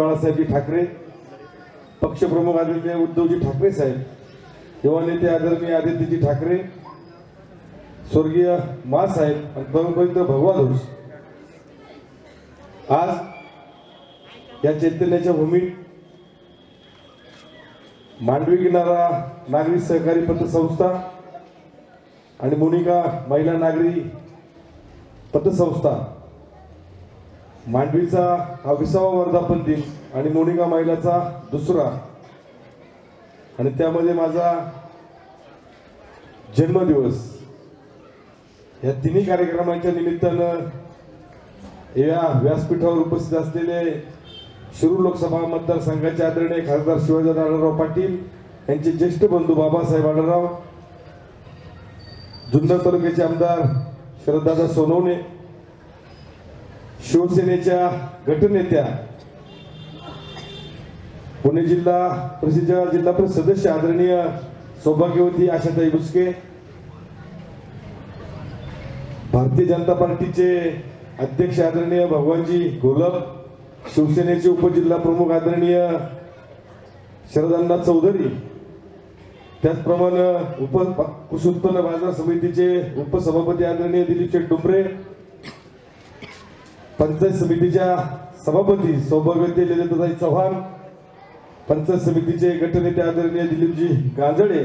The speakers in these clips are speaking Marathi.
बाळासाहेबजी ठाकरे पक्षप्रमुख आदरणीय उद्धवजी ठाकरे साहेब युवा नेते आदरणीय आदित्यजी ठाकरे स्वर्गीय मासाहेब आणि परमपवित भगवान घोष आज या चैतन्याच्या भूमीत मांडवी किनारा नागरी सहकारी पतसंस्था आणि मोनिका महिला नागरी पतसंस्था मांडवीचा हा विसावा वर्धापन दिन आणि मोनिका महिलाचा दुसरा. आणि त्यामध्ये माझा जन्मदिवस. या तिन्ही कार्यक्रमांच्या निमित्तानं या व्यासपीठावर उपस्थित असलेले शिरूर लोकसभा मतदारसंघाचे आदरणीय खासदार शिवाजी आढळराव पाटील यांचे ज्येष्ठ बंधू बाबासाहेब आढळराव जुन्नर तालुक्याचे आमदार शरददादा सोनवणे शिवसेनेच्या गटनेत्या पुणे जिल्हा प्रसिद्ध जिल्हा परिषद सदस्य आदरणीय सौभाग्यवती आशाताई बुसके भारतीय जनता पार्टीचे अध्यक्ष आदरणीय भगवानजी घोलप शिवसेनेचे उपजिल्हा प्रमुख आदरणीय शरदांना चौधरी त्याचप्रमाणे उप कृषी उत्पन्न बाजार समितीचे उपसभापती आदरणीय दिलीप शेठ डुंबरे पंचायत समितीच्या सभापती सौभाग्यवती ललिताताई चव्हाण पंचायत समितीचे गटनेते आदरणीय दिलीपजी गांजळे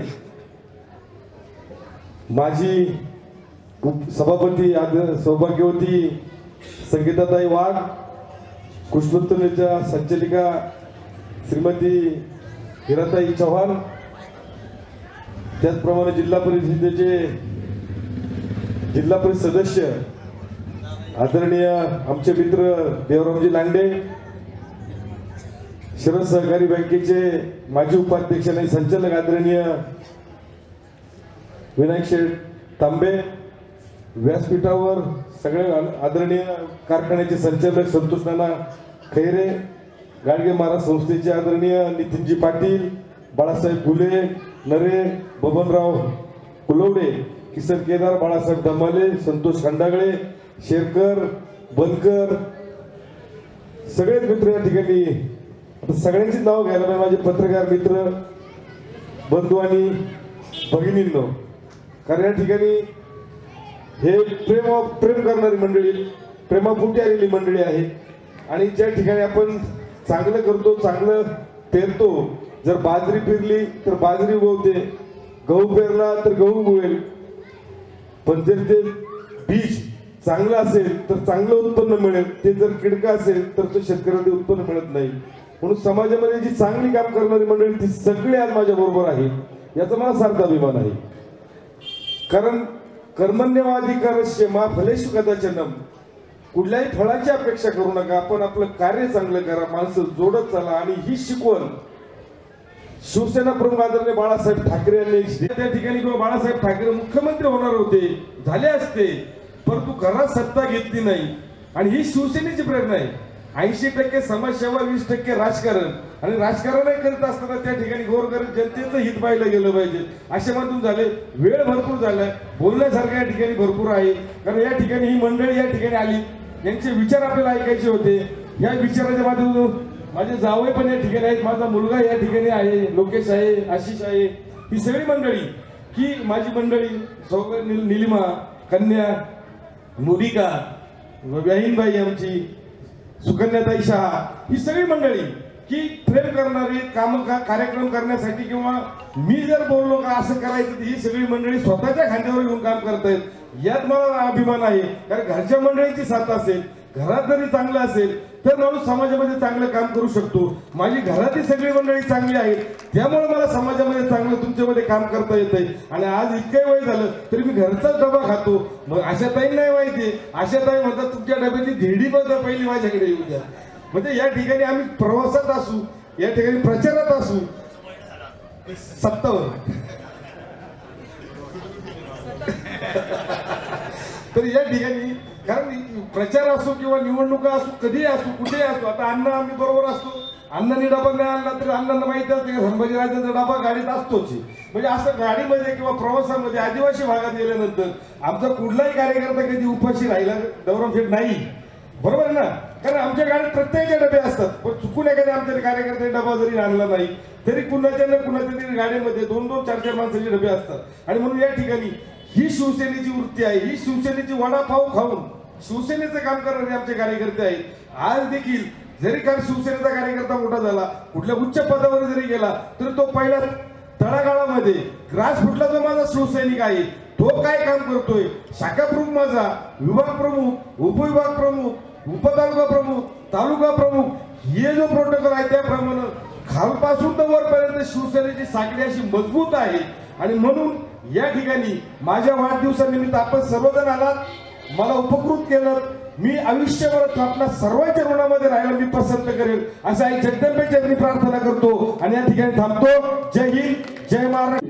माजी सभापती सौभाग्यवती संगीताताई वाघ कृष्णोत्तमेच्या संचालिका श्रीमती हिराताई चव्हाण त्याचप्रमाणे जिल्हा परिषदेचे जिल्हा परिषद सदस्य आदरणीय आमचे मित्र देवरामजी लांडे शरद सहकारी बँकेचे माजी उपाध्यक्ष आणि संचालक आदरणीय विनायक शेठ तांबे व्यासपीठावर सगळे आदरणीय कारखान्याचे संचालक संतोष नाना खैरे गाडगे महाराज संस्थेचे आदरणीय नितीनजी पाटील बाळासाहेब गुले नरे बबनराव कुलवडे किसन केदार बाळासाहेब धमाले संतोष खंडागळे शेरकर बनकर सगळेच मित्र या ठिकाणी. सगळ्यांचीच नाव घ्यायला पाहिजे. माझे पत्रकार मित्र बंधू आणि भगिनींनो. कारण या ठिकाणी हे प्रेम प्रेम करणारी मंडळी प्रेमापुटी आलेली मंडळी आहे. आणि ज्या ठिकाणी आपण चांगलं करतो चांगलं पेरतो जर बाजरी पेरली तर बाजरी उगवते. गहू पेरला तर गहू उगवेल. पण जर ते बीज चांगलं असेल तर चांगलं उत्पन्न मिळेल. ते जर किडकं असेल तर तो शेतकऱ्याला ते उत्पन्न मिळत नाही. म्हणून समाजामध्ये जी चांगली काम करणारी मंडळी ती सगळी आज माझ्या बरोबर आहे याचा मला सारखा अभिमान आहे. कारण कर्मण्यवाधिकारस्य मा फलेशु कदाचनम. कुठल्याही फळाची अपेक्षा करू नका आपण आपलं कार्य चांगलं करा माणसं जोडत चला आणि ही शिकवण. शिवसेना प्रमुख आदरणीय बाळासाहेब ठाकरे यांनी त्या ठिकाणी किंवा बाळासाहेब ठाकरे मुख्यमंत्री होणार होते झाले असते. परंतु घरात सत्ता घेतली नाही. आणि ही शिवसेनेची प्रेरणा आहे. ऐंशी टक्के समाजसेवा वीस टक्के राजकारण. आणि राजकारणही करत असताना त्या ठिकाणी गोरगरीब जनतेचं हित पाहिलं गेलं पाहिजे. असे मधून झाले. वेळ भरपूर झाला बोलण्यासारखं या ठिकाणी भरपूर आहे. कारण या ठिकाणी ही मंडळी या ठिकाणी आली. यांचे विचार आपल्याला ऐकायचे होते. या विचाराच्या माध्यमातून माझे जावई पण या ठिकाणी आहेत. माझा मुलगा या ठिकाणी आहे. लोकेश आहे आशिष आहे. ही सगळी मंडळी. की माझी मंडळी सौग निल- निलिमा कन्या मुदिका व्याहीनबाई आमची सुकन्याताई शहा ही सगळी मंडळी की प्रेम करणारी काम का कार्यक्रम करण्यासाठी किंवा मी जर बोललो का असं करायचं तर ही सगळी मंडळी स्वतःच्या खांद्यावर घेऊन काम करतायत. यात मला अभिमान आहे कारण घरच्या मंडळीची साथ असेल घरात जरी चांगलं असेल तर माणूस समाजामध्ये चांगलं काम करू शकतो. माझी घरातली सगळी मंडळी चांगली आहेत. त्यामुळे मला समाजामध्ये चांगलं तुमच्यामध्ये काम करता येत आहे आणि आज इतकं वय झालं तरी मी घरचाच डबा खातो. मग अशा ताई नाही माहिती अशा ताई म्हणतात तुमच्या डब्याची धेडी बद्दल पहिली माझ्याकडे येऊ द्या. म्हणजे या ठिकाणी आम्ही प्रवासात असू या ठिकाणी प्रचारात असू. सत्तावर तर या ठिकाणी कारण प्रचार असो किंवा निवडणुका असो कधीही असो कुठेही असो आता अण्णा आम्ही बरोबर असतो. अण्णांनी डबा नाही आणला तरी अण्णांना माहिती असते की संभाजीराजांचा डबा गाडीत असतोच म्हणजे असं गाडीमध्ये किंवा प्रवासामध्ये आदिवासी भागात गेल्यानंतर आमचा कुठलाही कार्यकर्ता कधी उपाशी राहिला दौराम फेट नाही. बरोबर ना? कारण आमच्या गाडीत प्रत्येकाचे डबे असतात. पण चुकून एखाद्या आमच्या कार्यकर्त्याने डबा जरी आणला नाही तरी कुणाच्या ना कुणाच्या तरी गाडीमध्ये दोन दोन चार चार माणसाचे डबे असतात. आणि म्हणून या ठिकाणी ही शिवसेनेची वृत्ती आहे ही शिवसेनेची वडापाव खाऊन शिवसेनेचं काम करणारे आमचे कार्यकर्ते आहेत. आज देखील जरी काल शिवसेनेचा कार्यकर्ता मोठा झाला कुठल्या उच्च पदावर जरी गेला तरी तो पहिला तळागाळामध्ये ग्रासफुटला जो माझा शिवसैनिक आहे. तो काय काम करतोय? शाखा प्रमुख माझा विभाग प्रमुख उपविभाग प्रमुख उपतालुका प्रमुख तालुका प्रमुख हे जो प्रोटोकॉल आहे त्याप्रमाणे खालपासून तर वरपर्यंत शिवसेनेची साखळी अशी मजबूत आहे. आणि म्हणून या ठिकाणी माझ्या वाढदिवसानिमित्त आपण सर्वजण आलात. मला उपकृत केलं मी आयुष्यभर आपल्या सर्वांच्या ऋणामध्ये राहायला मी पसंत करेल. असं आई जगदंबेच्या प्रार्थना करतो आणि या ठिकाणी थांबतो. जय हिंद जय महाराष्ट्र.